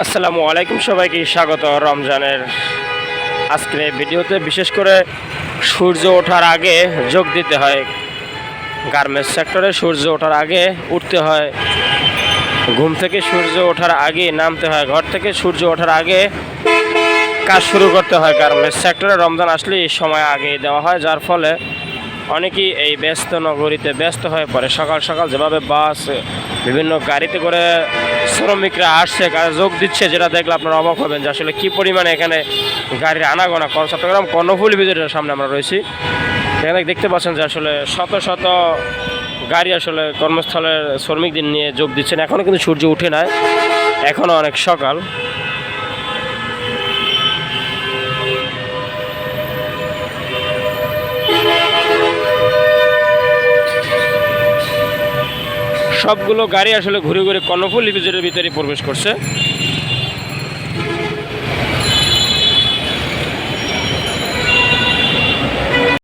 আসসালামু আলাইকুম সবাইকে স্বাগত রমজানের আজকের ভিডিওতে বিশেষ করে সূর্য ওঠার আগে যোগ দিতে হয়। গার্মেন্টস সেক্টরে সূর্য ওঠার আগে উঠতে হয়। ঘুম থেকে সূর্য ওঠার আগে নামতে হয়। ঘর থেকে সূর্য ওঠার আগে কাজ শুরু করতে হয় গার্মেন্টস সেক্টরে। রমজান আসলে সময় আগে দেওয়া হয়, যার ফলে অনেকেই এই ব্যস্ত নগরীতে ব্যস্ত হয়ে পড়ে। সকাল সকাল যেভাবে বাস বিভিন্ন গাড়িতে করে শ্রমিকরা আসছে যোগ দিচ্ছে, যেটা দেখলে আপনারা অবাক হবেন যে আসলে কী পরিমাণে এখানে গাড়ির আনাগোনা। কর চট্টগ্রাম কর্ণফুল ভিতরের সামনে আমরা রয়েছি। এখানে দেখতে পাচ্ছেন যে আসলে শত শত গাড়ি আসলে কর্মস্থলের শ্রমিকদের নিয়ে যোগ দিচ্ছেন। এখনও কিন্তু সূর্য উঠে নাই এখনও অনেক সকাল। সবগুলো গাড়ি আসলে ঘুরে ঘুরে কর্ণফুল লিপিজের ভিতরে প্রবেশ করছে।